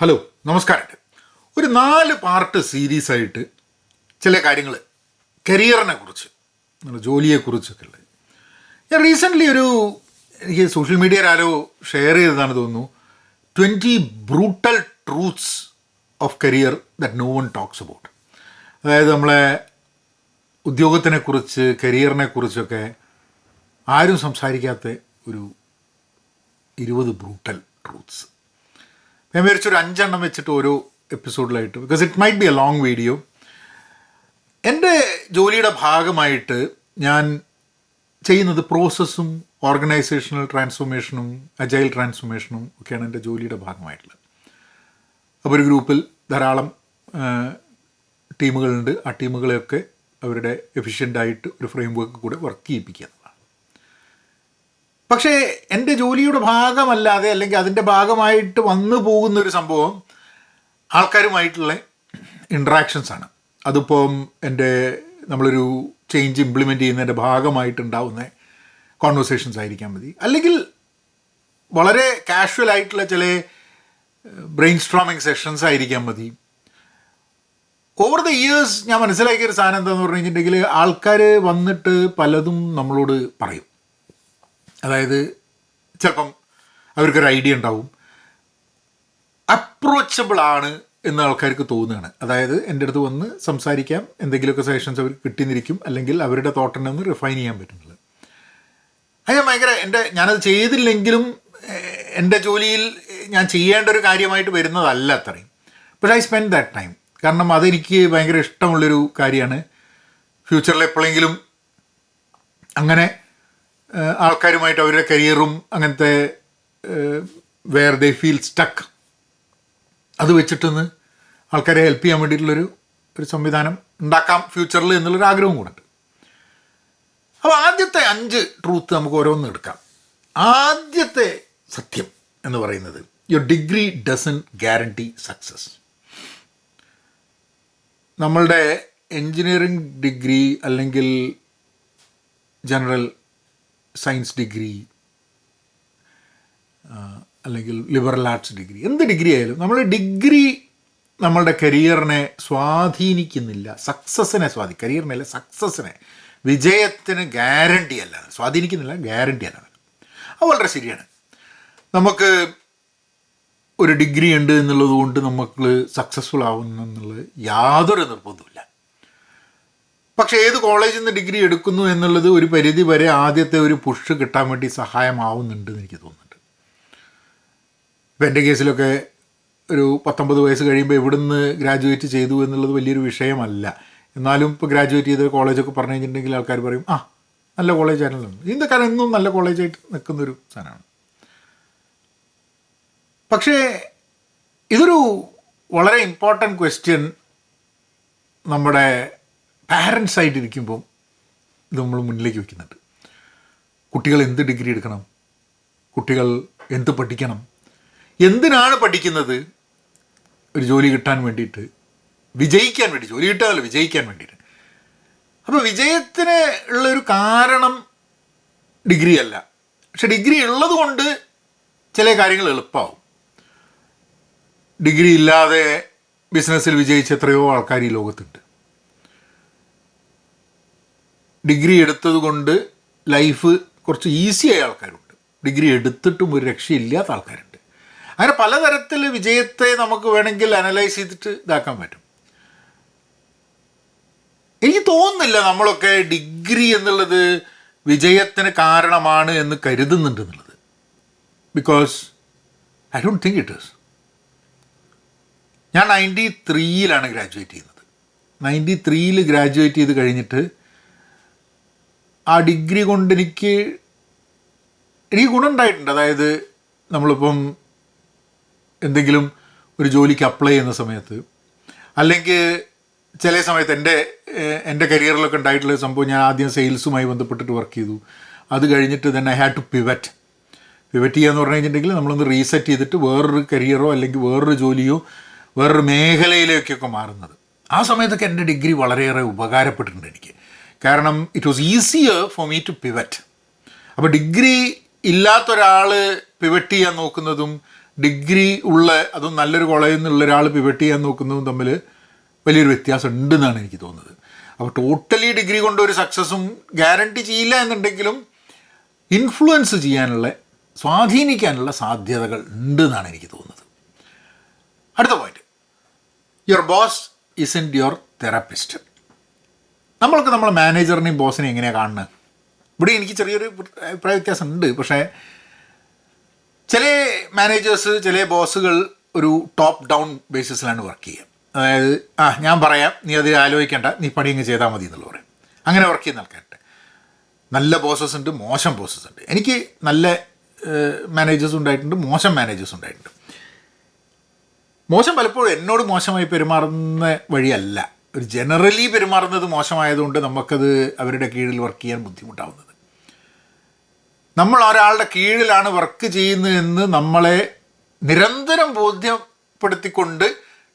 Hello നമസ്കാരം ഒരു നാല് പാർട്ട് സീരീസ് ആയിട്ട് ചില കാര്യങ്ങൾ കരിയറിനെ കുറിച്ച് നമ്മുടെ ജോലിയെക്കുറിച്ചൊക്കെ ഉള്ളത്. ഞാൻ റീസെന്റ്ലി ഒരു എനിക്ക് സോഷ്യൽ മീഡിയയിൽ ആരോ ഷെയർ ചെയ്തതാണ് തോന്നുന്നു. Twenty brutal truths of career that no one talks about അതായത് നമ്മളെ ഉദ്യോഗത്തിനെക്കുറിച്ച് കരിയറിനെ കുറിച്ചൊക്കെ ആരും സംസാരിക്കാത്ത ഒരു ഇരുപത് ബ്രൂട്ടൽ ട്രൂത്ത്സ് ഞാൻ വിചാരിച്ചൊരു അഞ്ചെണ്ണം വെച്ചിട്ട് ഓരോ എപ്പിസോഡിലായിട്ട്. Because it might be a long video എന്റെ ജോലിയുടെ ഭാഗമായിട്ട് ഞാൻ ചെയ്യുന്നത് പ്രോസസ്സും ഓർഗനൈസേഷണൽ ട്രാൻസ്ഫോർമേഷനും അജൈൽ ട്രാൻസ്ഫോർമേഷനും ഒക്കെയാണ് എന്റെ ജോലിയുടെ ഭാഗമായിട്ടുള്ളത്. അപ്പോൾ ഒരു ഗ്രൂപ്പിൽ ധാരാളം ടീമുകളുണ്ട്. ആ ടീമുകളെയൊക്കെ അവരുടെ എഫിഷ്യന്റായിട്ട് ഒരു ഫ്രെയിം വർക്ക് കൂടെ വർക്ക് ചെയ്യിപ്പിക്കുക പക്ഷേ എന്റെ ജോലിയുടെ ഭാഗമല്ലാതെ അല്ലെങ്കിൽ അതിന്റെ ഭാഗമായിട്ട് വന്നു പോകുന്ന ഒരു സംഭവം ആൾക്കാരുമായിട്ടുള്ള ഇൻട്രാക്ഷൻസ് ആണ് അതിപ്പം എന്റെ നമ്മളൊരു ചേഞ്ച് ഇംപ്ലിമെന്റ് ചെയ്യുന്നതിന്റെ ഭാഗമായിട്ടുണ്ടാവുന്ന കോൺവെർസേഷൻസ് ആയിരിക്കാൻ മതി. അല്ലെങ്കിൽ വളരെ കാഷ്വൽ ആയിട്ടുള്ള ചില ബ്രെയിൻ സ്ട്രോമിങ് സെഷൻസ് ആയിരിക്കാൻ മതി. ഓവർ ദ ഇയേഴ്സ് ഞാൻ മനസ്സിലാക്കിയ ഒരു സാധനം എന്താണെന്ന് പറഞ്ഞു കഴിഞ്ഞിട്ടുണ്ടെങ്കിൽ ആൾക്കാർ വന്നിട്ട് പലതും നമ്മളോട് പറയും. അതായത് ചിലപ്പം അവർക്കൊരു ഐഡിയ ഉണ്ടാവും. അപ്രോച്ചബിൾ ആണ് എന്ന് ആൾക്കാർക്ക് തോന്നുകയാണ്. അതായത് എന്റെ അടുത്ത് വന്ന് സംസാരിക്കാം എന്തെങ്കിലുമൊക്കെ സജഷൻസ് അവർ കിട്ടിന്നിരിക്കും അല്ലെങ്കിൽ അവരുടെ തോട്ടനെ ഒന്ന് റിഫൈൻ ചെയ്യാൻ പറ്റുന്നുള്ളത് അത് ഞാൻ ഭയങ്കര എന്റെ ഞാനത് ചെയ്തില്ലെങ്കിലും എന്റെ ജോലിയിൽ ഞാൻ ചെയ്യേണ്ട ഒരു കാര്യമായിട്ട് വരുന്നതല്ല അത്രയും. പക്ഷേ ഐ സ്പെൻഡ് ദാറ്റ് ടൈം കാരണം അതെനിക്ക് ഭയങ്കര ഇഷ്ടമുള്ളൊരു കാര്യമാണ്. ഫ്യൂച്ചറിൽ എപ്പോഴെങ്കിലും അങ്ങനെ ആൾക്കാരുമായിട്ട് അവരുടെ കരിയറും അങ്ങനത്തെ വേർ ദേ ഫീൽ സ്റ്റക്ക് അത് വെച്ചിട്ടൊന്ന് ആൾക്കാരെ ഹെൽപ്പ് ചെയ്യാൻ വേണ്ടിയിട്ടുള്ളൊരു ഒരു സംവിധാനം ഉണ്ടാക്കാം ഫ്യൂച്ചറിൽ എന്നുള്ളൊരു ആഗ്രഹവും കൂടെ അപ്പോൾ ആദ്യത്തെ അഞ്ച് ട്രൂത്ത് നമുക്ക് ഓരോന്ന് എടുക്കാം. ആദ്യത്തെ സത്യം എന്ന് പറയുന്നത് your degree doesn't guarantee success നമ്മളുടെ എൻജിനീയറിംഗ് ഡിഗ്രി അല്ലെങ്കിൽ ജനറൽ സയൻസ് ഡിഗ്രി അല്ലെങ്കിൽ ലിബറൽ ആർട്സ് ഡിഗ്രി എന്ത് ഡിഗ്രി ആയാലും നമ്മൾ ഡിഗ്രി നമ്മളുടെ കരിയറിനെ സ്വാധീനിക്കുന്നില്ല. സക്സസ്സിനെ സ്വാധീ കരിയറിനല്ല സക്സസ്സിനെ വിജയത്തിന് ഗ്യാരണ്ടി അല്ല. സ്വാധീനിക്കുന്നില്ല ഗ്യാരണ്ടി അല്ല. അത് വളരെ ശരിയാണ്. നമുക്ക് ഒരു ഡിഗ്രി ഉണ്ട് എന്നുള്ളത് കൊണ്ട് നമുക്ക് സക്സസ്ഫുൾ ആവുന്നു യാതൊരു നിർബന്ധമില്ല പക്ഷേ ഏത് കോളേജിൽ നിന്ന് ഡിഗ്രി എടുക്കുന്നു എന്നുള്ളത് ഒരു പരിധി വരെ ആദ്യത്തെ ഒരു പുഷ് കിട്ടാൻ വേണ്ടി സഹായമാവുന്നുണ്ട് എന്ന് എനിക്ക് തോന്നുന്നുണ്ട്. ഇപ്പം എന്റെ കേസിലൊക്കെ ഒരു പത്തൊമ്പത് വയസ്സ് കഴിയുമ്പോൾ എവിടുന്ന് ഗ്രാജുവേറ്റ് ചെയ്തു എന്നുള്ളത് വലിയൊരു വിഷയമല്ല. എന്നാലും ഇപ്പോൾ ഗ്രാജുവേറ്റ് ചെയ്ത കോളേജൊക്കെ പറഞ്ഞു കഴിഞ്ഞിട്ടുണ്ടെങ്കിൽ ആൾക്കാർ പറയും ആ നല്ല കോളേജ് ആയിരുന്നു. കാരണം എന്നും നല്ല കോളേജായിട്ട് നിൽക്കുന്നൊരു സാധനമാണ്. പക്ഷേ ഇതൊരു വളരെ ഇമ്പോർട്ടന്റ് ക്വസ്റ്റ്യൻ നമ്മുടെ പാരൻസ് ആയിട്ടിരിക്കുമ്പോൾ ഇത് നമ്മൾ മുന്നിലേക്ക് വയ്ക്കുന്നുണ്ട്. കുട്ടികൾ എന്ത് ഡിഗ്രി എടുക്കണം? കുട്ടികൾ എന്ത് പഠിക്കണം? എന്തിനാണ് പഠിക്കുന്നത്? ഒരു ജോലി കിട്ടാൻ വേണ്ടിയിട്ട് വിജയിക്കാൻ വേണ്ടി ജോലി കിട്ടാമല്ലോ വിജയിക്കാൻ വേണ്ടിയിട്ട്. അപ്പോൾ വിജയത്തിന് ഉള്ളൊരു കാരണം ഡിഗ്രി അല്ല. പക്ഷെ ഡിഗ്രി ഉള്ളത് കൊണ്ട് ചില കാര്യങ്ങൾ എളുപ്പമാവും ഡിഗ്രി ഇല്ലാതെ ബിസിനസ്സിൽ വിജയിച്ച എത്രയോ ആൾക്കാർ ഈ ലോകത്തുണ്ട്. ഡിഗ്രി എടുത്തത് കൊണ്ട് ലൈഫ് കുറച്ച് ഈസിയായ ആൾക്കാരുണ്ട്. ഡിഗ്രി എടുത്തിട്ടും ഒരു രക്ഷയില്ലാത്ത ആൾക്കാരുണ്ട്. അങ്ങനെ പലതരത്തിൽ വിജയത്തെ നമുക്ക് വേണമെങ്കിൽ അനലൈസ് ചെയ്തിട്ട് ഇതാക്കാൻ പറ്റും. എനിക്ക് തോന്നുന്നില്ല നമ്മളൊക്കെ ഡിഗ്രി എന്നുള്ളത് വിജയത്തിന് കാരണമാണ് എന്ന് കരുതുന്നുണ്ട് എന്നുള്ളത്. Because I don't think it is ഞാൻ നയന്റി ത്രീയിലാണ് ഗ്രാജുവേറ്റ് ചെയ്യുന്നത്. നയന്റി ത്രീയിൽ ഗ്രാജുവേറ്റ് ചെയ്ത് കഴിഞ്ഞിട്ട് ആ ഡിഗ്രി കൊണ്ട് എനിക്ക് എനിക്ക് ഗുണമുണ്ടായിട്ടുണ്ട്. അതായത് നമ്മളിപ്പം എന്തെങ്കിലും ഒരു ജോലിക്ക് അപ്ലൈ ചെയ്യുന്ന സമയത്ത് അല്ലെങ്കിൽ ചില സമയത്ത് എന്റെ എന്റെ കരിയറിലൊക്കെ ഉണ്ടായിട്ടുള്ള സംഭവം ഞാൻ ആദ്യം സെയിൽസുമായി ബന്ധപ്പെട്ടിട്ട് വർക്ക് ചെയ്തു. അത് കഴിഞ്ഞിട്ട് തന്നെ I had to pivot pivot ചെയ്യുക എന്ന് പറഞ്ഞു കഴിഞ്ഞിട്ടുണ്ടെങ്കിൽ നമ്മളൊന്ന് റീസെറ്റ് ചെയ്തിട്ട് വേറൊരു കരിയറോ അല്ലെങ്കിൽ വേറൊരു ജോലിയോ വേറൊരു മേഖലയിലേക്കൊക്കെ മാറുന്നത്. ആ സമയത്തൊക്കെ എന്റെ ഡിഗ്രി വളരെയേറെ ഉപകാരപ്പെട്ടിട്ടുണ്ട് എനിക്ക്. കാരണം it was easier for me to pivot അപ്പോൾ ഡിഗ്രി ഇല്ലാത്തൊരാൾ പിവറ്റ് ചെയ്യാൻ നോക്കുന്നതും ഡിഗ്രി ഉള്ള അതും നല്ലൊരു കോളേജിൽ നിന്നുള്ള ഒരാൾ പിവറ്റ് ചെയ്യാൻ നോക്കുന്നതും തമ്മിൽ വലിയൊരു വ്യത്യാസം ഉണ്ടെന്നാണ് എനിക്ക് തോന്നുന്നത്. അപ്പോൾ ടോട്ടലി ഡിഗ്രി കൊണ്ടൊരു സക്സസ്സും ഗ്യാരണ്ടി ചെയ്യില്ല എന്നുണ്ടെങ്കിലും ഇൻഫ്ലുവൻസ് ചെയ്യാനുള്ള സ്വാധീനിക്കാനുള്ള സാധ്യതകൾ ഉണ്ട് എന്നാണ് എനിക്ക് തോന്നുന്നത്. അടുത്ത point your boss isn't your therapist നമ്മൾക്ക് നമ്മളെ മാനേജറിനെയും ബോസിനെയും എങ്ങനെയാണ് കാണുന്നത് ഇവിടെ എനിക്ക് ചെറിയൊരു അഭിപ്രായ വ്യത്യാസം ഉണ്ട് പക്ഷേ ചില മാനേജേഴ്സ് ചില ബോസുകൾ ഒരു ടോപ്പ് ഡൗൺ ബേസിസിലാണ് വർക്ക് ചെയ്യുക. അതായത് ആ ഞാൻ പറയാം. നീ അത് ആലോചിക്കേണ്ട. നീ പണി അങ്ങ് ചെയ്താൽ മതി എന്നുള്ള പറയും. അങ്ങനെ വർക്ക് ചെയ്യുന്ന ആൾക്കാരുണ്ട്. നല്ല ബോസസ് ഉണ്ട് മോശം ബോസസ് ഉണ്ട്. എനിക്ക് നല്ല മാനേജേഴ്സ് ഉണ്ടായിട്ടുണ്ട് മോശം മാനേജേഴ്സ് ഉണ്ടായിട്ടുണ്ട്. മോശം പലപ്പോഴും എന്നോട് മോശമായി പെരുമാറുന്ന വഴിയല്ല. ഒരു ജനറലി പെരുമാറുന്നത് മോശമായതുകൊണ്ട് നമുക്കത് അവരുടെ കീഴിൽ വർക്ക് ചെയ്യാൻ ബുദ്ധിമുട്ടാവുന്നത്. നമ്മൾ ഒരാളുടെ കീഴിലാണ് വർക്ക് ചെയ്യുന്നതെന്ന് നമ്മളെ നിരന്തരം ബോധ്യപ്പെടുത്തിക്കൊണ്ട്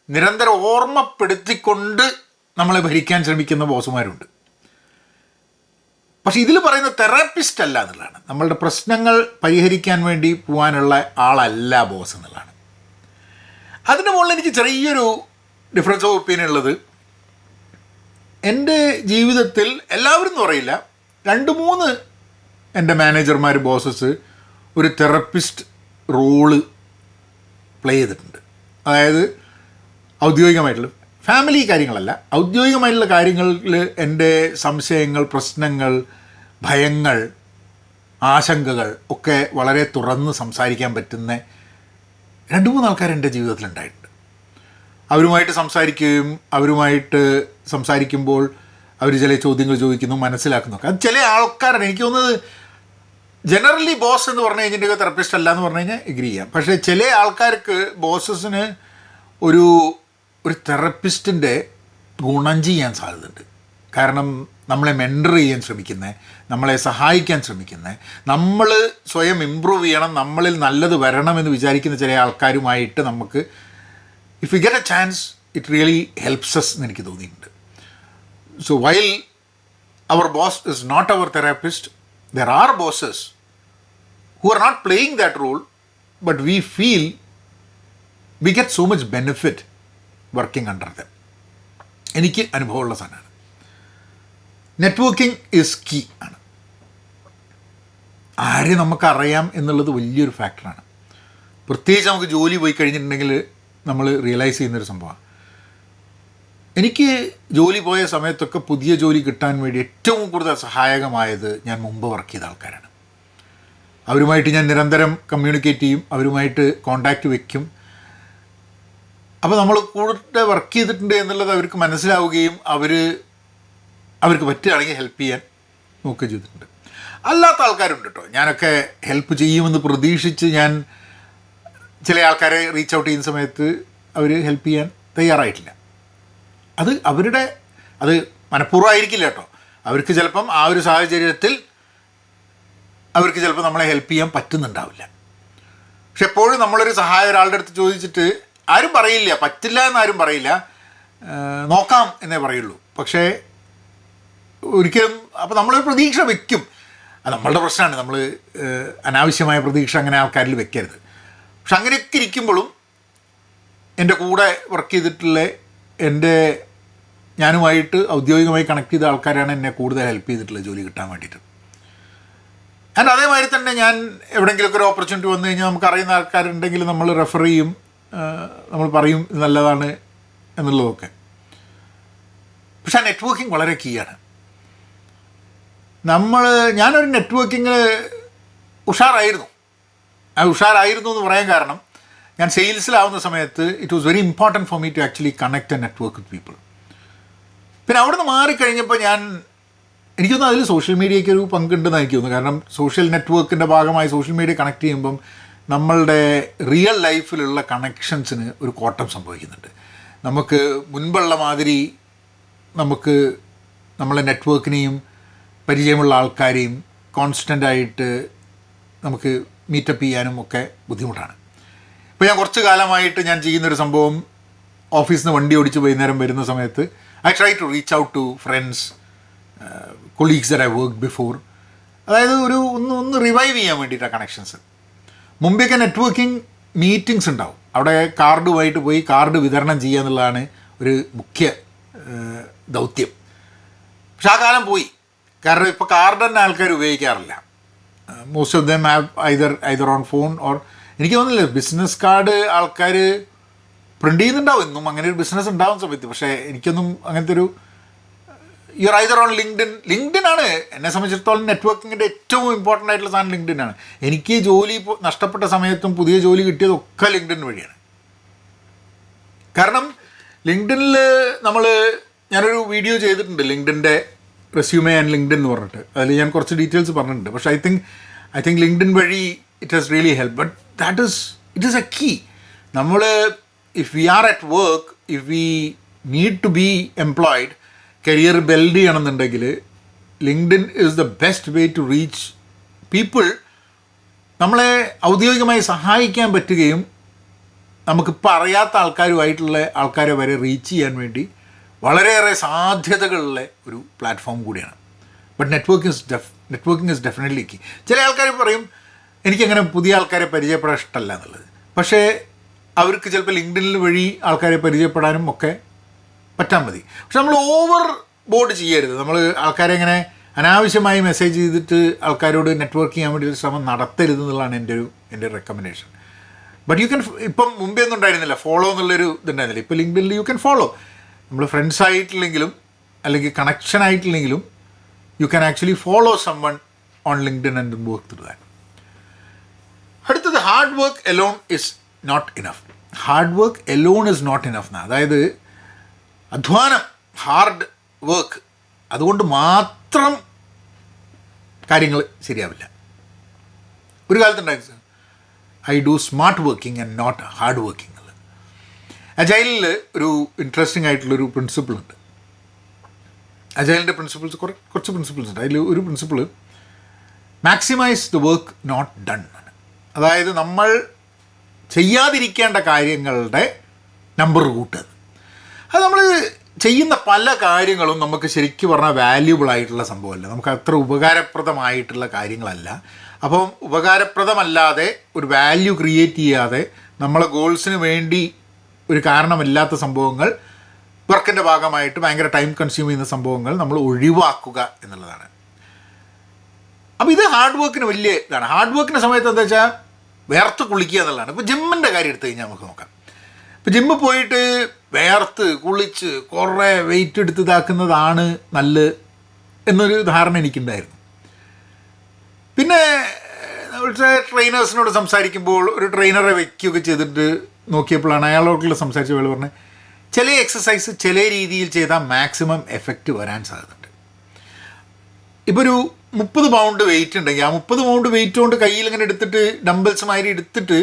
നിരന്തരം ഓർമ്മപ്പെടുത്തിക്കൊണ്ട് നമ്മളെ ഭരിക്കാൻ ശ്രമിക്കുന്ന ബോസുമാരുണ്ട്. പക്ഷെ ഇതിൽ പറയുന്ന തെറാപ്പിസ്റ്റ് അല്ല എന്നുള്ളതാണ്. നമ്മളുടെ പ്രശ്നങ്ങൾ പരിഹരിക്കാൻ വേണ്ടി പോകാനുള്ള ആളല്ല ബോസ് എന്നുള്ളതാണ്. അതിന് മുകളിൽ എനിക്ക് ചെറിയൊരു ഡിഫറൻസ് ഓഫ് ഒപ്പീനിയൻ ഉള്ളത്. എന്റെ ജീവിതത്തിൽ എല്ലാവരും എന്ന് പറയില്ല. രണ്ട് മൂന്ന് എന്റെ മാനേജർമാർ ബോസസ് ഒരു തെറപ്പിസ്റ്റ് റോൾ പ്ലേ ചെയ്തിട്ടുണ്ട്. അതായത് ഔദ്യോഗികമായിട്ടുള്ള ഫാമിലി കാര്യങ്ങളല്ല. ഔദ്യോഗികമായിട്ടുള്ള കാര്യങ്ങളിൽ എന്റെ സംശയങ്ങൾ പ്രശ്നങ്ങൾ ഭയങ്ങൾ ആശങ്കകൾ ഒക്കെ വളരെ തുറന്ന് സംസാരിക്കാൻ പറ്റുന്ന രണ്ട് മൂന്ന് ആൾക്കാർ എന്റെ ജീവിതത്തിലുണ്ടായിട്ടുണ്ട്. അവരുമായിട്ട് സംസാരിക്കുകയും അവരുമായിട്ട് സംസാരിക്കുമ്പോൾ അവർ ചില ചോദ്യങ്ങൾ ചോദിക്കുന്നു മനസ്സിലാക്കുന്നു അത് ചില ആൾക്കാരാണ്. എനിക്ക് തോന്നുന്നത് ജനറലി ബോസ് എന്ന് പറഞ്ഞു കഴിഞ്ഞിട്ടുണ്ടെങ്കിൽ തെറപ്പിസ്റ്റ് അല്ല എന്ന് പറഞ്ഞു കഴിഞ്ഞാൽ എഗ്രി ചെയ്യാം. പക്ഷേ ചില ആൾക്കാർക്ക് ബോസസിന് ഒരു ഒരു തെറപ്പിസ്റ്റിന്റെ ഗുണം ചെയ്യാൻ സാധ്യതയുണ്ട്. കാരണം നമ്മളെ മെന്റർ ചെയ്യാൻ ശ്രമിക്കുന്നത് നമ്മളെ സഹായിക്കാൻ ശ്രമിക്കുന്നത് നമ്മൾ സ്വയം ഇമ്പ്രൂവ് ചെയ്യണം നമ്മളിൽ നല്ലത് വരണമെന്ന് വിചാരിക്കുന്ന ചില ആൾക്കാരുമായിട്ട് നമുക്ക് if you get a chance it really helps us എന്ന് എനിക്ക് തോന്നിയിട്ടുണ്ട്. So while our boss is not our therapist there are bosses who are not playing that role but we feel we get so much benefit working under them. എനിക്ക് അനുഭവമുള്ള സാധനമാണ്. Networking is key ആണ്. ആരെ നമുക്കറിയാം എന്നുള്ളത് വലിയൊരു ഫാക്ടറാണ് പ്രത്യേകിച്ച് നമുക്ക് ജോലി പോയി കഴിഞ്ഞിട്ടുണ്ടെങ്കിൽ നമ്മൾ റിയലൈസ് ചെയ്യുന്നൊരു സംഭവമാണ് എനിക്ക് ജോലി പോയ സമയത്തൊക്കെ പുതിയ ജോലി കിട്ടാൻ വേണ്ടി ഏറ്റവും കൂടുതൽ സഹായകമായത് ഞാൻ മുമ്പ് വർക്ക് ചെയ്ത ആൾക്കാരാണ്. അവരുമായിട്ട് ഞാൻ നിരന്തരം കമ്മ്യൂണിക്കേറ്റ് ചെയ്യും അവരുമായിട്ട് കോണ്ടാക്റ്റ് വയ്ക്കും അപ്പോൾ നമ്മൾ കൂടെ വർക്ക് ചെയ്തിട്ടുണ്ട് എന്നുള്ളത് അവർക്ക് മനസ്സിലാവുകയും അവർ അവർക്ക് പറ്റുകയാണെങ്കിൽ ഹെൽപ്പ് ചെയ്യാൻ നോക്കുകയും ചെയ്തിട്ടുണ്ട്. അല്ലാത്ത ആൾക്കാരുണ്ട് കേട്ടോ ഞാനൊക്കെ ഹെൽപ്പ് ചെയ്യുമെന്ന് പ്രതീക്ഷിച്ച് ഞാൻ ചില ആൾക്കാരെ റീച്ച് ഔട്ട് ചെയ്യുന്ന സമയത്ത് അവർ ഹെൽപ്പ് ചെയ്യാൻ തയ്യാറായിട്ടില്ല. അത് അവരുടെ അത് മനഃപൂർവമായിരിക്കില്ല കേട്ടോ. അവർക്ക് ചിലപ്പം ആ ഒരു സാഹചര്യത്തിൽ അവർക്ക് ചിലപ്പോൾ നമ്മളെ ഹെൽപ്പ് ചെയ്യാൻ പറ്റുന്നുണ്ടാവില്ല. പക്ഷെ എപ്പോഴും നമ്മളൊരു സഹായം ഒരാളുടെ അടുത്ത് ചോദിച്ചിട്ട് ആരും പറയില്ല പറ്റില്ല എന്നാരും പറയില്ല. നോക്കാം എന്നേ പറയുള്ളൂ. പക്ഷേ ഒരിക്കലും അപ്പോൾ നമ്മളൊരു പ്രതീക്ഷ അത് നമ്മളുടെ പ്രശ്നമാണ്. നമ്മൾ അനാവശ്യമായ പ്രതീക്ഷ അങ്ങനെ ആൾക്കാരിൽ വെക്കരുത്. പക്ഷെ അങ്ങനെയൊക്കെ ഇരിക്കുമ്പോഴും എന്റെ കൂടെ വർക്ക് ചെയ്തിട്ടുള്ള എന്റെ ഞാനുമായിട്ട് ഔദ്യോഗികമായി കണക്ട് ചെയ്ത ആൾക്കാരാണ് എന്നെ കൂടുതൽ ഹെൽപ്പ് ചെയ്തിട്ടുള്ളത് ജോലി കിട്ടാൻ വേണ്ടിയിട്ട്. ആൻഡ് അതേമാതിരി തന്നെ ഞാൻ എവിടെയെങ്കിലുമൊക്കെ ഒരു ഓപ്പർച്യൂണിറ്റി വന്നു കഴിഞ്ഞാൽ നമുക്ക് അറിയുന്ന ആൾക്കാരുണ്ടെങ്കിൽ നമ്മൾ റെഫർ ചെയ്യും നമ്മൾ പറയും നല്ലതാണ് എന്നുള്ളതൊക്കെ. പക്ഷെ ആ നെറ്റ്വർക്കിംഗ് വളരെ കീ ആണ്. നമ്മൾ ഞാനൊരു നെറ്റ്വർക്കിങ്ങിൽ ഉഷാറായിരുന്നു. ഉഷാറായിരുന്നു എന്ന് പറയാൻ കാരണം ഞാൻ സെയിൽസിലാവുന്ന സമയത്ത് it was very important for me to actually connect a network with people പിന്നെ അവിടെ നിന്ന് മാറിക്കഴിഞ്ഞപ്പോൾ ഞാൻ എനിക്കൊന്നും അതിൽ സോഷ്യൽ മീഡിയയ്ക്ക് ഒരു പങ്കുണ്ടെന്ന് എനിക്ക് തോന്നുന്നു കാരണം സോഷ്യൽ നെറ്റ്വർക്കിന്റെ ഭാഗമായി സോഷ്യൽ മീഡിയ കണക്ട് ചെയ്യുമ്പം നമ്മളുടെ റിയൽ ലൈഫിലുള്ള കണക്ഷൻസിന് ഒരു കോട്ടം സംഭവിക്കുന്നുണ്ട്. നമുക്ക് മുൻപുള്ള മാതിരി നമുക്ക് നമ്മളെ നെറ്റ്വർക്കിനെയും പരിചയമുള്ള ആൾക്കാരെയും കോൺസ്റ്റന്റായിട്ട് നമുക്ക് മീറ്റപ്പ് ചെയ്യാനും ഒക്കെ ബുദ്ധിമുട്ടാണ്. ഇപ്പോൾ ഞാൻ കുറച്ച് കാലമായിട്ട് ഞാൻ ചെയ്യുന്നൊരു സംഭവം ഓഫീസിൽ നിന്ന് വണ്ടി ഓടിച്ച് വൈകുന്നേരം വരുന്ന സമയത്ത് I try to reach out to friends colleagues there I work before അതായത് ഒരു ഒന്ന് ഒന്ന് റിവൈവ് ചെയ്യാൻ വേണ്ടിയിട്ടാണ് കണക്ഷൻസ് മുമ്പെയൊക്കെ നെറ്റ്വർക്കിംഗ് മീറ്റിങ്സ് ഉണ്ടാവും. അവിടെ കാർഡുമായിട്ട് പോയി കാർഡ് വിതരണം ചെയ്യുക എന്നുള്ളതാണ് ഒരു മുഖ്യ ദൗത്യം. പക്ഷെ ആ കാലം പോയി. കാരണം ഇപ്പോൾ കാർഡ് തന്നെ ആൾക്കാർ ഉപയോഗിക്കാറില്ല. Most of them have either either on phone or എനിക്ക് തോന്നുന്നില്ല ബിസിനസ് കാർഡ് ആൾക്കാർ പ്രിന്റ് ചെയ്യുന്നുണ്ടാവും. ഇന്നും അങ്ങനെ ഒരു ബിസിനസ് ഉണ്ടാവുന്ന സമയത്ത്. പക്ഷേ എനിക്കൊന്നും അങ്ങനത്തെ ഒരു you either on LinkedIn LinkedIn ആണ്. എന്നെ സംബന്ധിച്ചിടത്തോളം നെറ്റ്വർക്കിങ്ങിന്റെ ഏറ്റവും ഇമ്പോർട്ടന്റ് ആയിട്ടുള്ള സാധനം ലിങ്ക്ഡിൻ ആണ്. എനിക്ക് ജോലി നഷ്ടപ്പെട്ട സമയത്തും പുതിയ ജോലി കിട്ടിയതൊക്കെ ലിങ്ക്ഡിൻ വഴിയാണ്. കാരണം ലിങ്ക്ഡിനിൽ നമ്മൾ ഞാനൊരു വീഡിയോ ചെയ്തിട്ടുണ്ട്. ലിങ്ക്ഡിന്റെ റെസ്യൂമേ ആൻഡ് ലിങ്ക്ഡിൻ എന്ന് പറഞ്ഞിട്ട്. അതിൽ ഞാൻ കുറച്ച് ഡീറ്റെയിൽസ് പറഞ്ഞിട്ടുണ്ട്. പക്ഷേ I think I think LinkedIn വഴി it has really help but that is it is a key നമ്മൾ if we are at work if we need to be employed career build ചെയ്യണമെന്നുണ്ടെങ്കിൽ LinkedIn is the best way to reach people നമ്മളെ ഔദ്യോഗികമായി സഹായിക്കാൻ പറ്റുകയും നമുക്കിപ്പോൾ അറിയാത്ത ആൾക്കാരുമായിട്ടുള്ള ആൾക്കാരെ വരെ റീച്ച് ചെയ്യാൻ വേണ്ടി വളരെയേറെ സാധ്യതകളുള്ള ഒരു പ്ലാറ്റ്ഫോം കൂടിയാണ്. But networking is def networking is definitely key ചില ആൾക്കാർ പറയും എനിക്കങ്ങനെ പുതിയ ആൾക്കാരെ പരിചയപ്പെടാൻ ഇഷ്ടമല്ല എന്നുള്ളത്. പക്ഷേ അവർക്ക് ചിലപ്പോൾ ലിങ്ക്ഡിനിൽ വഴി ആൾക്കാരെ പരിചയപ്പെടാനും ഒക്കെ പറ്റാൻ മതി. പക്ഷെ നമ്മൾ ഓവർ ബോർഡ് ചെയ്യരുത്. നമ്മൾ ആൾക്കാരെ ഇങ്ങനെ അനാവശ്യമായി മെസ്സേജ് ചെയ്തിട്ട് ആൾക്കാരോട് നെറ്റ്വർക്ക് ചെയ്യാൻ വേണ്ടി ഒരു ശ്രമം നടത്തരുത് എന്നുള്ളതാണ് എന്റെ ഒരു എന്റെ റെക്കമെൻഡേഷൻ ബട്ട് യു ക്യാൻ ഇപ്പം മുമ്പേ ഒന്നും ഉണ്ടായിരുന്നില്ല. ഫോളോ എന്നുള്ളൊരു ഇതുണ്ടായിരുന്നില്ല. ഇപ്പോൾ ലിങ്ക്ഡിനിൽ യു ക്യാൻ ഫോളോ നമ്മൾ ഫ്രണ്ട്സ് ആയിട്ടില്ലെങ്കിലും അല്ലെങ്കിൽ connection ആയിട്ടില്ലെങ്കിലും you can actually follow someone on LinkedIn and work through that അടുത്തത് hard work alone is not enough hard work alone is not enough എന്നാണ് അതായത് അധ്വാനം ഹാർഡ് വർക്ക് അതുകൊണ്ട് മാത്രം കാര്യങ്ങൾ ശരിയാവില്ല. ഒരു കാലത്തുണ്ടായിരുന്നു sir I do smart working and not hard working അജൈലിൽ ഒരു ഇൻട്രസ്റ്റിംഗ് ആയിട്ടുള്ളൊരു പ്രിൻസിപ്പിൾ ഉണ്ട്. അജൈലിന്റെ പ്രിൻസിപ്പിൾസ് കുറേ കുറച്ച് പ്രിൻസിപ്പിൾസ് ഉണ്ട്. അതിൽ ഒരു principle maximise the work not done ആണ്. അതായത് നമ്മൾ ചെയ്യാതിരിക്കേണ്ട കാര്യങ്ങളുടെ നമ്പർ കൂട്ടുക. അത് നമ്മൾ ചെയ്യുന്ന പല കാര്യങ്ങളും നമുക്ക് ശരിക്കും പറഞ്ഞാൽ വാല്യൂബിൾ ആയിട്ടുള്ള സംഭവമല്ല. നമുക്ക് അത്ര ഉപകാരപ്രദമായിട്ടുള്ള കാര്യങ്ങളല്ല. അപ്പം ഉപകാരപ്രദമല്ലാതെ ഒരു വാല്യൂ ക്രിയേറ്റ് ചെയ്യാതെ നമ്മളെ ഗോൾസിന് വേണ്ടി ഒരു കാരണമില്ലാത്ത സംഭവങ്ങൾ വർക്കിന്റെ ഭാഗമായിട്ട് ഭയങ്കര ടൈം കൺസ്യൂം ചെയ്യുന്ന സംഭവങ്ങൾ നമ്മൾ ഒഴിവാക്കുക എന്നുള്ളതാണ്. അപ്പോൾ ഇത് ഹാർഡ് വർക്കിന് വലിയ ഇതാണ്. ഹാർഡ് വർക്കിന്റെ സമയത്ത് എന്താ വെച്ചാൽ വേർത്ത് കുളിക്കുക എന്നുള്ളതാണ്. ഇപ്പോൾ ജിമ്മിന്റെ കാര്യം എടുത്തു കഴിഞ്ഞാൽ നമുക്ക് നോക്കാം. ഇപ്പോൾ ജിമ്മിൽ പോയിട്ട് വേർത്ത് കുളിച്ച് കുറേ വെയിറ്റ് എടുത്ത് ഇതാക്കുന്നതാണ് നല്ല എന്നൊരു ധാരണ എനിക്കുണ്ടായിരുന്നു. പിന്നെ ട്രെയിനേഴ്സിനോട് സംസാരിക്കുമ്പോൾ ഒരു ട്രെയിനറെ വയ്ക്കുകയൊക്കെ ചെയ്തിട്ട് നോക്കിയപ്പോഴാണ് അയാളോട്ടുള്ള സംസാരിച്ച വേള പറഞ്ഞത് ചില എക്സസൈസ് ചില രീതിയിൽ ചെയ്താൽ മാക്സിമം എഫക്റ്റ് വരാൻ സാധ്യതയുണ്ട്. ഇപ്പോൾ ഒരു മുപ്പത് പൗണ്ട് വെയിറ്റ് ഉണ്ടെങ്കിൽ ആ മുപ്പത് പൗണ്ട് വെയിറ്റ് കൊണ്ട് കയ്യിൽ ഇങ്ങനെ എടുത്തിട്ട് ഡംബിൾസ് മാതിരി എടുത്തിട്ട്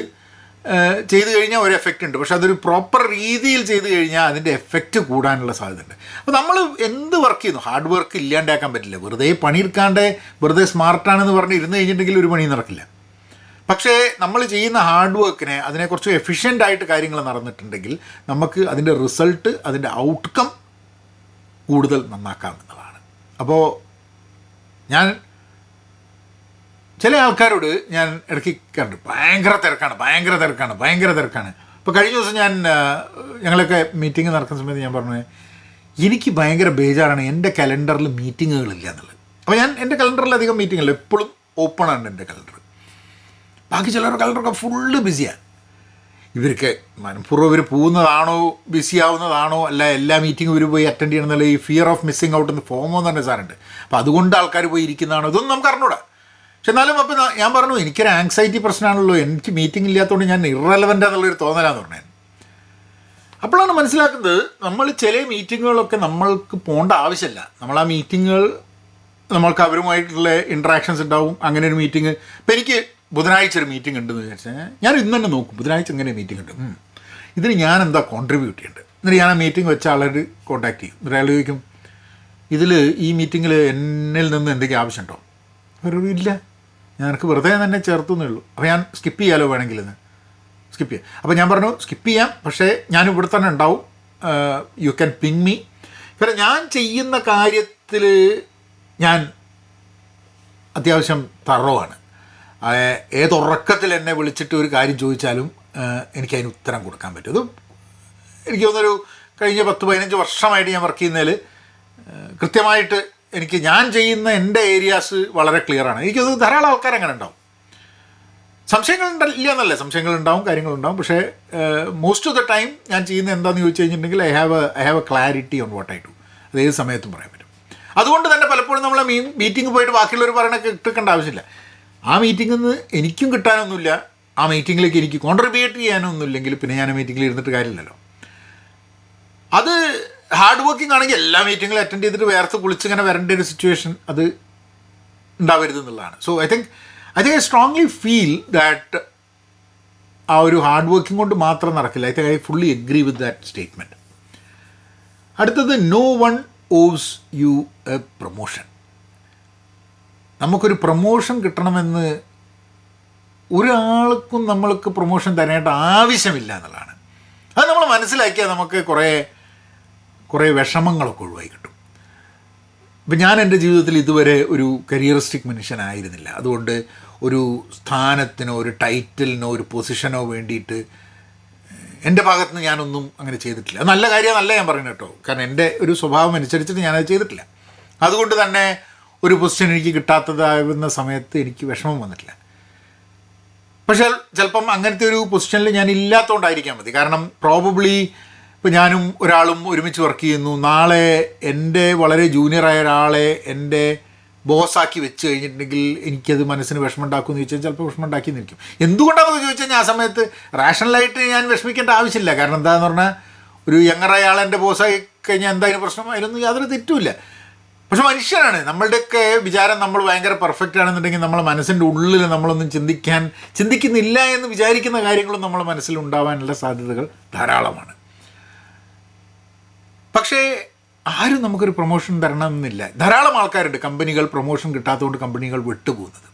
ചെയ്തു കഴിഞ്ഞാൽ ഒരു എഫക്റ്റ് ഉണ്ട്. പക്ഷെ അതൊരു പ്രോപ്പർ രീതിയിൽ ചെയ്തു കഴിഞ്ഞാൽ അതിന്റെ എഫക്റ്റ് കൂടാനുള്ള സാധ്യതയുണ്ട്. അപ്പോൾ നമ്മൾ എന്ത് വർക്ക് ചെയ്യുന്നു? ഹാർഡ് വർക്ക് ഇല്ലാണ്ടാക്കാൻ പറ്റില്ല. വെറുതെ പണിയെടുക്കാണ്ട് വെറുതെ സ്മാർട്ടാണെന്ന് പറഞ്ഞ് ഇരുന്ന് കഴിഞ്ഞിട്ടുണ്ടെങ്കിൽ ഒരു പണി നടക്കില്ല. പക്ഷേ നമ്മൾ ചെയ്യുന്ന ഹാർഡ് വർക്കിനെ അതിനെക്കുറിച്ച് എഫിഷ്യന്റ് ആയിട്ട് കാര്യങ്ങൾ നടന്നിട്ടുണ്ടെങ്കിൽ നമുക്ക് അതിന്റെ റിസൾട്ട് അതിന്റെ ഔട്ട്കം കൂടുതൽ നന്നാക്കാം എന്നുള്ളതാണ്. അപ്പോൾ ഞാൻ ചില ആൾക്കാരോട് ഞാൻ ഇടയ്ക്ക് കണ്ടു ഭയങ്കര തിരക്കാണ് ഭയങ്കര തിരക്കാണ് ഭയങ്കര തിരക്കാണ്. ഇപ്പോൾ കഴിഞ്ഞ ദിവസം ഞാൻ ഞങ്ങളൊക്കെ മീറ്റിംഗ് നടക്കുന്ന സമയത്ത് ഞാൻ പറഞ്ഞു എനിക്ക് ഭയങ്കര ബേജാറാണ് എന്റെ കലണ്ടറിൽ മീറ്റിങ്ങുകളില്ല എന്നുള്ളത്. അപ്പോൾ ഞാൻ എന്റെ കലണ്ടറിൽ അധികം മീറ്റിംഗ് എപ്പോഴും ഓപ്പൺ ആണ് എന്റെ കലണ്ടർ. ബാക്കി ചിലർ കലണ്ടറൊക്കെ ഫുള്ള് ബിസിയാണ്. ഇവർക്ക് മനഃപൂർവം ഇവർ പോകുന്നതാണോ ബിസി ആവുന്നതാണോ അല്ല എല്ലാ മീറ്റിംഗും ഇവർ പോയി അറ്റൻഡ് ചെയ്യണം എന്നുള്ള ഈ ഫിയർ ഓഫ് മിസ്സിങ് ഔട്ട് എന്ന് ഫോമോ എന്ന് പറഞ്ഞ സാധനമുണ്ട് അപ്പോൾ അതുകൊണ്ട് ആൾക്കാർ പോയി ഇരിക്കുന്നതാണോ. ഇതൊന്നും നമുക്ക് അറിഞ്ഞൂടാ. പക്ഷെ എന്നാലും അപ്പോൾ ഞാൻ- ഞാൻ പറഞ്ഞു എനിക്കൊരു ആങ്സൈറ്റി പ്രശ്നമാണല്ലോ. എനിക്ക് മീറ്റിംഗ് ഇല്ലാത്തതുകൊണ്ട് ഞാൻ ഇറലവന്റ് എന്നുള്ളൊരു തോന്നലാന്ന് പറഞ്ഞത് അപ്പോഴാണ് മനസ്സിലാക്കുന്നത് നമ്മൾ ചില മീറ്റിങ്ങുകളൊക്കെ നമ്മൾക്ക് പോകേണ്ട ആവശ്യമില്ല. നമ്മൾ ആ മീറ്റിങ്ങുകൾ നമ്മൾക്ക് അവരുമായിട്ടുള്ള ഇൻട്രാക്ഷൻസ് ഉണ്ടാവും. അങ്ങനെ ഒരു മീറ്റിംഗ് ഇപ്പം എനിക്ക് ബുധനാഴ്ച ഒരു മീറ്റിംഗ് ഉണ്ടെന്ന് വിചാരിച്ചാൽ ഞാൻ ഇന്ന് തന്നെ നോക്കും. ബുധനാഴ്ച ഇങ്ങനെ മീറ്റിംഗ് ഉണ്ട്. ഇതിന് ഞാൻ എന്താ കോൺട്രിബ്യൂട്ട് ചെയ്യേണ്ടത്? എന്നിട്ട് ഞാൻ ആ മീറ്റിംഗ് വെച്ച ആളോട് കോൺടാക്ട് ചെയ്യും. എന്നിട്ട് അയാൾ ചോദിക്കും ഇതിൽ ഈ മീറ്റിങ്ങിൽ എന്നിൽ നിന്ന് എന്തെങ്കിലും ആവശ്യമുണ്ടോ? ഒരു ഇല്ല. ഞാൻ എനിക്ക് വെറുതെ തന്നെ ചേർത്തുന്നേ ഉള്ളൂ. അപ്പോൾ ഞാൻ സ്കിപ്പ് ചെയ്യാലോ വേണമെങ്കിൽ എന്ന് സ്കിപ്പ് ചെയ്യാം. അപ്പോൾ ഞാൻ പറഞ്ഞു സ്കിപ്പ് ചെയ്യാം. പക്ഷേ ഞാൻ ഇവിടെ തന്നെ ഉണ്ടാവും. യു ക്യാൻ പിങ് മീ കാരണം ഞാൻ ചെയ്യുന്ന കാര്യത്തിൽ ഞാൻ അത്യാവശ്യം തറവാണ്. ഏതുറക്കത്തിൽ എന്നെ വിളിച്ചിട്ട് ഒരു കാര്യം ചോദിച്ചാലും എനിക്ക് അതിന് ഉത്തരം കൊടുക്കാൻ പറ്റും. അതും എനിക്ക് തോന്നുന്നൊരു കഴിഞ്ഞ പത്ത് പതിനഞ്ച് വർഷമായിട്ട് ഞാൻ വർക്ക് ചെയ്യുന്നതിൽ കൃത്യമായിട്ട് എനിക്ക് ഞാൻ ചെയ്യുന്ന എന്റെ ഏരിയാസ് വളരെ ക്ലിയറാണ് എനിക്ക് തോന്നുന്നു ധാരാളം ആൾക്കാർ അങ്ങനെ ഉണ്ടാവും. സംശയങ്ങൾ ഇല്ല എന്നല്ല സംശയങ്ങൾ ഉണ്ടാവും കാര്യങ്ങളുണ്ടാവും. പക്ഷേ മോസ്റ്റ് ഓഫ് ദ ടൈം ഞാൻ ചെയ്യുന്ന എന്താണെന്ന് ചോദിച്ചു കഴിഞ്ഞിട്ടുണ്ടെങ്കിൽ I have I have a clarity on what I to അത് ഏത് സമയത്തും പറയാൻ പറ്റും. അതുകൊണ്ട് തന്നെ പലപ്പോഴും നമ്മൾ മീ മീറ്റിംഗ് പോയിട്ട് ബാക്കിയുള്ളവർ പറയണൊക്കെ ഇട്ടിക്കേണ്ട ആവശ്യമില്ല. ആ മീറ്റിംഗിൽ നിന്ന് എനിക്കും കിട്ടാനൊന്നുമില്ല. ആ മീറ്റിങ്ങിലേക്ക് എനിക്ക് കോൺട്രിബ്യൂട്ട് ചെയ്യാനൊന്നുമില്ലെങ്കിൽ പിന്നെ ഞാൻ ആ മീറ്റിങ്ങിൽ ഇരുന്നിട്ട് കാര്യമില്ലല്ലോ. അത് ഹാർഡ് വർക്കിംഗ് ആണെങ്കിൽ എല്ലാ മീറ്റിങ്ങിലും അറ്റൻഡ് ചെയ്തിട്ട് വേർത്ത് കുളിച്ച് ഇങ്ങനെ വരേണ്ട ഒരു സിറ്റുവേഷൻ അത് ഉണ്ടാവരുത് എന്നുള്ളതാണ്. So I think I think I strongly feel that ആ ഒരു ഹാർഡ് വർക്കിംഗ് കൊണ്ട് മാത്രം നടക്കില്ല. I think I fully agree with that statement അടുത്തത് no one owes you a promotion നമുക്കൊരു പ്രൊമോഷൻ കിട്ടണമെന്ന് ഒരാൾക്കും നമ്മൾക്ക് പ്രൊമോഷൻ തരേണ്ട ആവശ്യമില്ല എന്നുള്ളതാണ്. അത് നമ്മൾ മനസ്സിലാക്കിയാൽ നമുക്ക് കുറേ കുറേ വിഷമങ്ങളൊക്കെ ഒഴിവായി കിട്ടും. ഇപ്പം ഞാൻ എന്റെ ജീവിതത്തിൽ ഇതുവരെ ഒരു കരിയറിസ്റ്റിക് മനുഷ്യനായിരുന്നില്ല അതുകൊണ്ട് ഒരു സ്ഥാനത്തിനോ ഒരു ടൈറ്റിലിനോ ഒരു പൊസിഷനോ വേണ്ടിയിട്ട് എന്റെ ഭാഗത്ത് നിന്ന് ഞാനൊന്നും അങ്ങനെ ചെയ്തിട്ടില്ല. നല്ല അത് നല്ല ഞാൻ പറയുന്നത് കേട്ടോ. കാരണം എന്റെ ഒരു സ്വഭാവം അനുസരിച്ചിട്ട് ഞാനത് ചെയ്തിട്ടില്ല. അതുകൊണ്ട് തന്നെ ഒരു പൊസിഷൻ എനിക്ക് കിട്ടാത്തതാകുന്ന സമയത്ത് എനിക്ക് വിഷമം വന്നിട്ടില്ല. പക്ഷേ ചിലപ്പം അങ്ങനത്തെ ഒരു പൊസിഷനിൽ ഞാൻ ഇല്ലാത്തതുകൊണ്ടായിരിക്കാൻ മതി. കാരണം പ്രോബബ്ലി ഇപ്പോൾ ഞാനും ഒരാളും ഒരുമിച്ച് വർക്ക് ചെയ്യുന്നു. നാളെ എന്റെ വളരെ ജൂനിയറായ ഒരാളെ എന്റെ ബോസാക്കി വെച്ച് കഴിഞ്ഞിട്ടുണ്ടെങ്കിൽ എനിക്കത് മനസ്സിന് വിഷമം ഉണ്ടാക്കുമെന്ന് ചോദിച്ചാൽ ചിലപ്പോൾ വിഷമം ഉണ്ടാക്കി നിൽക്കും എന്തുകൊണ്ടാണെന്ന് ചോദിച്ചാൽ ഞാൻ ആ സമയത്ത് റാഷണലായിട്ട് ഞാൻ വിഷമിക്കേണ്ട ആവശ്യമില്ല. കാരണം എന്താണെന്ന് പറഞ്ഞാൽ ഒരു യങ്ങറായ ആൾ എന്റെ ബോസായി കഴിഞ്ഞാൽ എന്തായാലും പ്രശ്നം? അതിലൊന്നും യാതൊരു തെറ്റുമില്ല. പക്ഷെ മനുഷ്യനാണ് നമ്മളുടെയൊക്കെ വിചാരം നമ്മൾ ഭയങ്കര പെർഫെക്റ്റ് ആണെന്നുണ്ടെങ്കിൽ നമ്മളെ മനസ്സിന്റെ ഉള്ളിൽ നമ്മളൊന്നും ചിന്തിക്കാൻ ചിന്തിക്കുന്നില്ല എന്ന് വിചാരിക്കുന്ന കാര്യങ്ങളും നമ്മളെ മനസ്സിൽ ഉണ്ടാവാനുള്ള സാധ്യതകൾ ധാരാളമാണ്. പക്ഷേ ആരും നമുക്കൊരു പ്രൊമോഷൻ തരണമെന്നില്ല. ധാരാളം ആൾക്കാരുണ്ട് കമ്പനികൾ പ്രൊമോഷൻ കിട്ടാത്തതുകൊണ്ട് കമ്പനികൾ വിട്ടുപോകുന്നത്.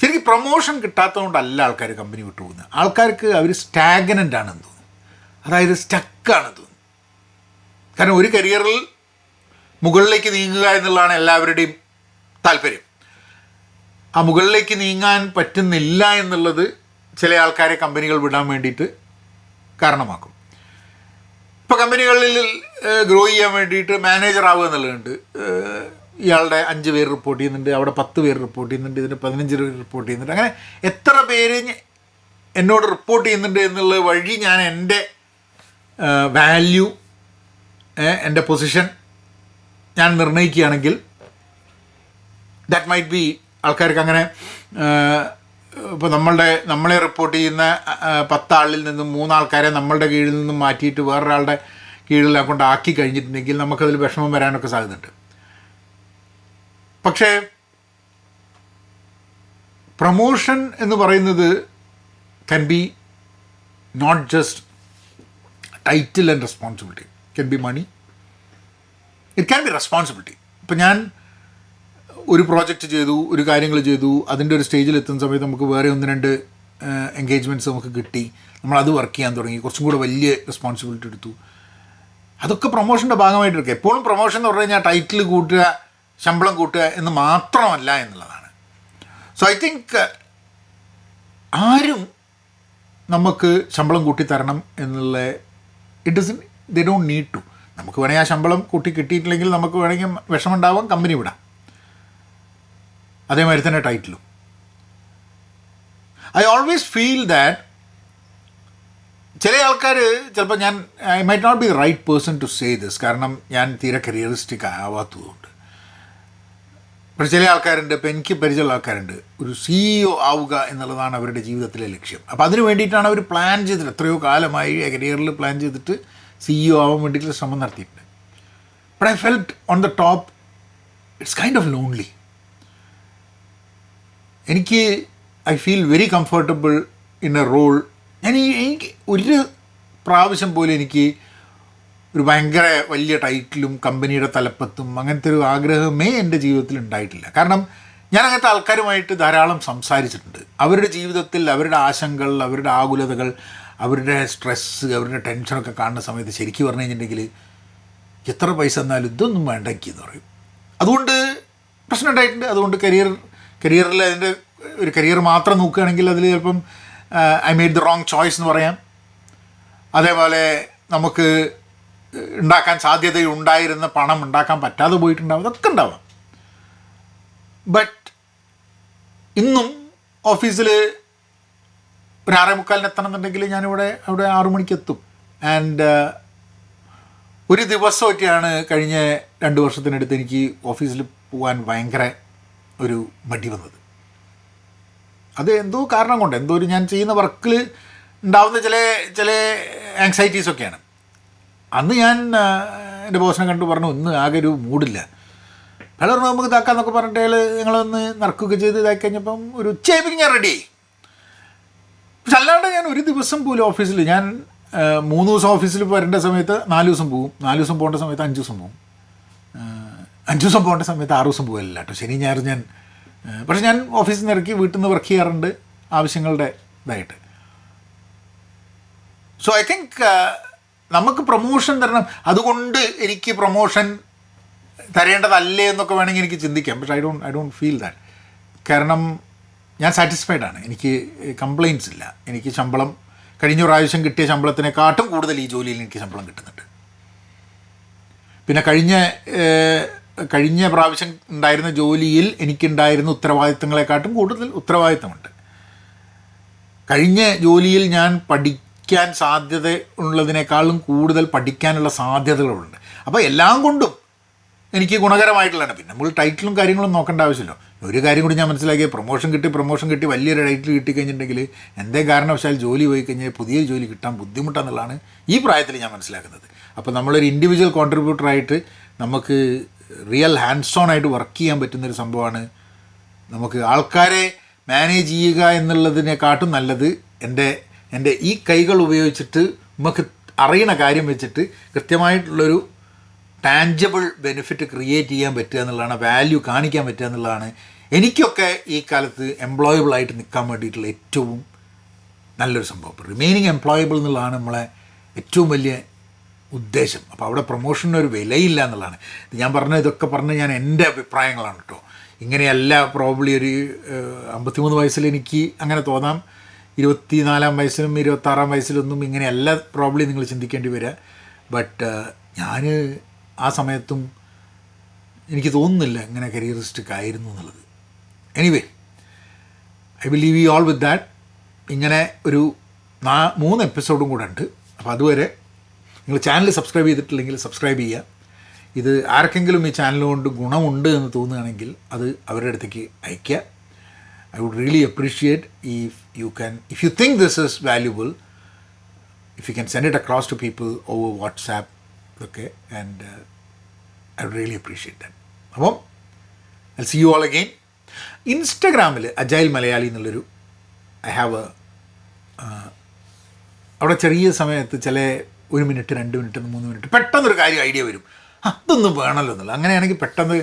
ശരിക്കും പ്രൊമോഷൻ കിട്ടാത്തതുകൊണ്ടല്ല ആൾക്കാർ കമ്പനി വിട്ടുപോകുന്നത്. ആൾക്കാർക്ക് അവർ സ്റ്റാഗ്നന്റ് ആണെന്ന് തോന്നുന്നു. അതായത് സ്റ്റക്കാണെന്ന് തോന്നുന്നു. കാരണം ഒരു കരിയറിൽ മുകളിലേക്ക് നീങ്ങുക എന്നുള്ളതാണ് എല്ലാവരുടെയും താല്പര്യം. ആ മുകളിലേക്ക് നീങ്ങാൻ പറ്റുന്നില്ല എന്നുള്ളത് ചില ആൾക്കാരെ കമ്പനികൾ വിടാൻ വേണ്ടിയിട്ട് കാരണമാക്കും. ഇപ്പോൾ കമ്പനികളിൽ ഗ്രോ ചെയ്യാൻ വേണ്ടിയിട്ട് മാനേജർ ആവുക എന്നുള്ളതുണ്ട്. ഇയാളുടെ അഞ്ച് പേര് റിപ്പോർട്ട് ചെയ്യുന്നുണ്ട് അവിടെ പത്ത് പേര് റിപ്പോർട്ട് ചെയ്യുന്നുണ്ട് ഇതിന് പതിനഞ്ച് പേര് റിപ്പോർട്ട് ചെയ്യുന്നുണ്ട്. അങ്ങനെ എത്ര പേര് എന്നോട് റിപ്പോർട്ട് ചെയ്യുന്നുണ്ട് എന്നുള്ള വഴി ഞാൻ എന്റെ വാല്യൂ എന്റെ പൊസിഷൻ ഞാൻ നിർണയിക്കുകയാണെങ്കിൽ ദാറ്റ് മൈറ്റ് ബി ആൾക്കാർക്ക് അങ്ങനെ ഇപ്പോൾ നമ്മളുടെ നമ്മളെ റിപ്പോർട്ട് ചെയ്യുന്ന പത്താളിൽ നിന്നും മൂന്നാൾക്കാരെ നമ്മളുടെ കീഴിൽ നിന്നും മാറ്റിയിട്ട് വേറൊരാളുടെ കീഴിൽ കൊണ്ട് ആക്കി കഴിഞ്ഞിട്ടുണ്ടെങ്കിൽ നമുക്കതിൽ വിഷമം വരാനൊക്കെ സാധ്യതയുണ്ട്. പക്ഷേ പ്രമോഷൻ എന്ന് പറയുന്നത് can be not just title and responsibility can be money it can be responsibility ഇപ്പം ഞാൻ ഒരു പ്രോജക്റ്റ് ചെയ്തു ഒരു കാര്യങ്ങൾ ചെയ്തു അതിന്റെ ഒരു സ്റ്റേജിൽ എത്തുന്ന സമയത്ത് നമുക്ക് വേറെ ഒന്ന് രണ്ട് എൻഗേജ്മെന്റ്സ് നമുക്ക് കിട്ടി. നമ്മളത് വർക്ക് ചെയ്യാൻ തുടങ്ങി. കുറച്ചും കൂടെ വലിയ റെസ്പോൺസിബിലിറ്റി എടുത്തു. അതൊക്കെ പ്രൊമോഷന്റെ ഭാഗമായിട്ട് എടുക്കുക എപ്പോഴും പ്രൊമോഷൻ എന്ന് പറഞ്ഞു കഴിഞ്ഞാൽ ടൈറ്റിൽ കൂട്ടുക ശമ്പളം കൂട്ടുക എന്ന് മാത്രമല്ല എന്നുള്ളതാണ്. സോ ഐ തിങ്ക് ആരും നമുക്ക് ശമ്പളം കൂട്ടി തരണം എന്നുള്ള it doesn't they don't need to നമുക്ക് വേണമെങ്കിൽ ആ ശമ്പളം കൂട്ടി കിട്ടിയിട്ടില്ലെങ്കിൽ നമുക്ക് വേണമെങ്കിൽ വിഷമമുണ്ടാവാം കമ്പനി വിടാം. അതേമാതിരി തന്നെ ടൈറ്റിലും ഐ ഓൾവേസ് ഫീൽ ദാറ്റ് ചില ആൾക്കാർ ചിലപ്പോൾ ഞാൻ I might not be right person to say this കാരണം ഞാൻ തീരെ കരിയറിസ്റ്റിക് ആവാത്തതുകൊണ്ട്. പക്ഷേ ചില ആൾക്കാരുണ്ട് ഇപ്പം എനിക്ക് പരിചയമുള്ള ആൾക്കാരുണ്ട്. ഒരു സിഇഒ ആവുക എന്നുള്ളതാണ് അവരുടെ ജീവിതത്തിലെ ലക്ഷ്യം. അപ്പോൾ അതിന് വേണ്ടിയിട്ടാണ് അവർ പ്ലാൻ ചെയ്തിട്ട് എത്രയോ കാലമായി കരിയറിൽ പ്ലാൻ ചെയ്തിട്ട് സിഇഒ ആവാൻ വേണ്ടിയിട്ടുള്ള ശ്രമം നടത്തിയിട്ടുണ്ട്. But I felt on the top it's kind of lonely എനിക്ക് I feel very comfortable in a role ഞാൻ എനിക്ക് ഒരു പ്രാവശ്യം പോലും എനിക്ക് ഒരു ഭയങ്കര വലിയ ടൈറ്റിലും കമ്പനിയുടെ തലപ്പത്തും അങ്ങനത്തെ ഒരു ആഗ്രഹമേ എന്റെ ജീവിതത്തിൽ ഉണ്ടായിട്ടില്ല. കാരണം ഞാൻ അങ്ങനത്തെ ആൾക്കാരുമായിട്ട് ധാരാളം സംസാരിച്ചിട്ടുണ്ട്. അവരുടെ ജീവിതത്തിൽ അവരുടെ ആശങ്കകൾ അവരുടെ ആകുലതകൾ അവരുടെ സ്ട്രെസ്സ് അവരുടെ ടെൻഷനൊക്കെ കാണുന്ന സമയത്ത് ശരിക്കും പറഞ്ഞു കഴിഞ്ഞിട്ടുണ്ടെങ്കിൽ എത്ര പൈസ എന്നാലും ഇതൊന്നും വേണ്ട എനിക്ക് എന്ന് പറയും. അതുകൊണ്ട് പ്രശ്നം ഉണ്ടായിട്ടുണ്ട്. അതുകൊണ്ട് കരിയർ കരിയറിൽ അതിന്റെ ഒരു കരിയർ മാത്രം നോക്കുകയാണെങ്കിൽ അതിൽ ചിലപ്പം I made the wrong choice എന്ന് പറയാം. അതേപോലെ നമുക്ക് ഉണ്ടാക്കാൻ സാധ്യതയുണ്ടായിരുന്ന പണം ഉണ്ടാക്കാൻ പറ്റാതെ പോയിട്ടുണ്ടാവും. അതൊക്കെ ഉണ്ടാവാം. ബട്ട് ഇന്നും ഓഫീസിൽ ഒരു ആറേ മുക്കാലിന് എത്തണം എന്നുണ്ടെങ്കിൽ ഞാനിവിടെ അവിടെ ആറു മണിക്ക് എത്തും ആൻഡ് ഒരു ദിവസം ദിവസമൊക്കെയാണ് കഴിഞ്ഞ രണ്ട് വർഷത്തിനടുത്ത് എനിക്ക് ഓഫീസിൽ പോകാൻ ഭയങ്കര ഒരു മടി വന്നത്. അത് എന്തോ കാരണം കൊണ്ട് എന്തോ ഒരു ഞാൻ ചെയ്യുന്ന വർക്കിൽ ഉണ്ടാവുന്ന ചില ചില ആങ്സൈറ്റീസൊക്കെയാണ് അന്ന് ഞാൻ ആ, എന്റെ ബോസിനെ കണ്ടു പറഞ്ഞു ഇന്ന് ആകെ ഒരു മൂടില്ല അയാൾ നമുക്ക് ഇതാക്കാന്നൊക്കെ പറഞ്ഞിട്ട് ഞങ്ങളൊന്ന് നടക്കുകയൊക്കെ ചെയ്ത് ഇതാക്കി കഴിഞ്ഞപ്പം ഒരു ഉച്ചയായപ്പോൾ ഞാൻ റെഡി പക്ഷെ അല്ലാണ്ട് ഞാൻ ഒരു ദിവസം പോലും ഓഫീസിൽ ഞാൻ മൂന്ന് ദിവസം ഓഫീസിൽ വരേണ്ട സമയത്ത് നാല് ദിവസം പോകും നാല് ദിവസം പോകേണ്ട സമയത്ത് അഞ്ച് ദിവസം പോകും അഞ്ച് ദിവസം പോകേണ്ട സമയത്ത് ആറ് ദിവസം പോകലില്ല കേട്ടോ. ശനി ഞാൻ ആ, പക്ഷെ ഞാൻ ഓഫീസിൽ നിന്ന് ഇറക്കി വീട്ടിൽ നിന്ന് വർക്ക് ചെയ്യാറുണ്ട് ആവശ്യങ്ങളുടെ ഇതായിട്ട്. സോ ഐ തിങ്ക് നമുക്ക് പ്രൊമോഷൻ തരണം. അതുകൊണ്ട് എനിക്ക് പ്രൊമോഷൻ തരേണ്ടതല്ലേ എന്നൊക്കെ വേണമെങ്കിൽ എനിക്ക് ചിന്തിക്കാം. പക്ഷെ I don't I don't feel that കാരണം ഞാൻ സാറ്റിസ്ഫൈഡ് ആണ്. എനിക്ക് കംപ്ലയിൻസ് ഇല്ല. എനിക്ക് ശമ്പളം കഴിഞ്ഞ പ്രാവശ്യം കിട്ടിയ ശമ്പളത്തിനെക്കാട്ടും കൂടുതൽ ഈ ജോലിയിൽ എനിക്ക് ശമ്പളം കിട്ടുന്നുണ്ട്. പിന്നെ കഴിഞ്ഞ കഴിഞ്ഞ പ്രാവശ്യം ഉണ്ടായിരുന്ന ജോലിയിൽ എനിക്കുണ്ടായിരുന്ന ഉത്തരവാദിത്തങ്ങളെക്കാട്ടും കൂടുതൽ ഉത്തരവാദിത്തമുണ്ട്. കഴിഞ്ഞ ജോലിയിൽ ഞാൻ പഠിക്കാൻ സാധ്യത ഉള്ളതിനേക്കാളും കൂടുതൽ പഠിക്കാനുള്ള സാധ്യതകളുണ്ട്. അപ്പോൾ എല്ലാം കൊണ്ടും എനിക്ക് ഗുണകരമായിട്ടുള്ളതാണ്. പിന്നെ നമ്മൾ ടൈറ്റിലും കാര്യങ്ങളും നോക്കേണ്ട ആവശ്യമില്ല. ഒരു കാര്യം കൂടി ഞാൻ മനസ്സിലാക്കിയ പ്രൊമോഷൻ കിട്ടി പ്രൊമോഷൻ കിട്ടി വലിയൊരു ടൈറ്റിൽ കിട്ടിക്കഴിഞ്ഞിട്ടുണ്ടെങ്കിൽ എന്തേ കാരണവശാൽ ജോലി പോയി കഴിഞ്ഞാൽ പുതിയ ജോലി കിട്ടാൻ ബുദ്ധിമുട്ടാണെന്നുള്ളതാണ് ഈ പ്രായത്തിൽ ഞാൻ മനസ്സിലാക്കുന്നത്. അപ്പോൾ നമ്മളൊരു ഇൻഡിവിജ്വൽ കോൺട്രിബ്യൂട്ടറായിട്ട് നമുക്ക് റിയൽ ഹാൻഡ്സ് ഓൺ ആയിട്ട് വർക്ക് ചെയ്യാൻ പറ്റുന്നൊരു സംഭവമാണ്. നമുക്ക് ആൾക്കാരെ മാനേജ് ചെയ്യുക എന്നുള്ളതിനെക്കാട്ടും നല്ലത് എന്റെ എന്റെ ഈ കൈകൾ ഉപയോഗിച്ചിട്ട് നമുക്ക് അറിയണ കാര്യം വെച്ചിട്ട് കൃത്യമായിട്ടുള്ളൊരു ടാഞ്ചബിൾ ബെനിഫിറ്റ് ക്രിയേറ്റ് ചെയ്യാൻ പറ്റുക എന്നുള്ളതാണ് വാല്യൂ കാണിക്കാൻ പറ്റുക എന്നുള്ളതാണ്. എനിക്കൊക്കെ ഈ കാലത്ത് എംപ്ലോയബിൾ ആയിട്ട് നിൽക്കാൻ വേണ്ടിയിട്ടുള്ള ഏറ്റവും നല്ലൊരു സംഭവം. റിമൈനിങ് എംപ്ലോയബിൾ എന്നുള്ളതാണ് നമ്മളെ ഏറ്റവും വലിയ ഉദ്ദേശം. അപ്പോൾ അവിടെ പ്രൊമോഷന് ഒരു വിലയില്ല എന്നുള്ളതാണ്. ഞാൻ പറഞ്ഞ ഇതൊക്കെ പറഞ്ഞ് ഞാൻ എന്റെ അഭിപ്രായങ്ങളാണ് കേട്ടോ. ഇങ്ങനെയല്ല പ്രോബ്ലി ഒരു അമ്പത്തിമൂന്ന് വയസ്സിൽ എനിക്ക് അങ്ങനെ തോന്നാം. ഇരുപത്തിനാലാം വയസ്സിലും ഇരുപത്താറാം വയസ്സിലൊന്നും ഇങ്ങനെയല്ല പ്രോബ്ലി നിങ്ങൾ ചിന്തിക്കേണ്ടി വരിക. ബട്ട് ഞാൻ ആ സമയത്തും എനിക്ക് തോന്നുന്നില്ല ഇങ്ങനെ കരിയറിസ്റ്റിക് ആയിരുന്നു എന്നുള്ളത്. Anyway I believe leave you all with that ഇങ്ങനെ ഒരു നാ മൂന്ന് എപ്പിസോഡും കൂടെ ഉണ്ട്. അപ്പോൾ അതുവരെ നിങ്ങൾ ചാനൽ സബ്സ്ക്രൈബ് ചെയ്തിട്ടില്ലെങ്കിൽ സബ്സ്ക്രൈബ് ചെയ്യുക. ഇത് ആർക്കെങ്കിലും ഈ ചാനൽ കൊണ്ട് ഗുണമുണ്ട് എന്ന് തോന്നുകയാണെങ്കിൽ അത് അവരുടെ അടുത്തേക്ക് അയയ്ക്കുക. I would really appreciate if you can if you think this is valuable if you can send it across to people over WhatsApp ഇതൊക്കെ and I really appreciate that അപ്പം I see you all again ഇൻസ്റ്റഗ്രാമിൽ agile Malayali എന്നുള്ളൊരു I have A അവിടെ ചെറിയ സമയത്ത് ചില ഒരു minute രണ്ട് മിനിറ്റ് മൂന്ന് മിനിറ്റ് പെട്ടെന്നൊരു കാര്യം ഐഡിയ വരും. അതൊന്നും വേണമല്ലോ എന്നുള്ളത്. അങ്ങനെയാണെങ്കിൽ പെട്ടെന്ന്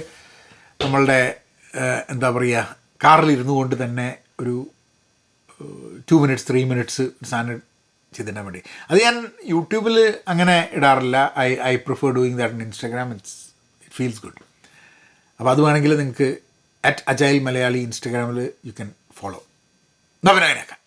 നമ്മളുടെ എന്താ പറയുക കാറിലിരുന്നു കൊണ്ട് തന്നെ ഒരു ടു മിനിറ്റ്സ് ത്രീ മിനിറ്റ്സ് സാധനം ചെയ്തിട്ടാൻ വേണ്ടി. അത് ഞാൻ യൂട്യൂബിൽ അങ്ങനെ ഇടാറില്ല. I I prefer doing that in Instagram it's it feels good അപ്പോൾ അത് വേണമെങ്കിൽ നിങ്ങൾക്ക് അറ്റ് അജൈൽ മലയാളി ഇൻസ്റ്റാഗ്രാമിൽ യു ക്യാൻ ഫോളോ അങ്ങനെയൊക്കെ.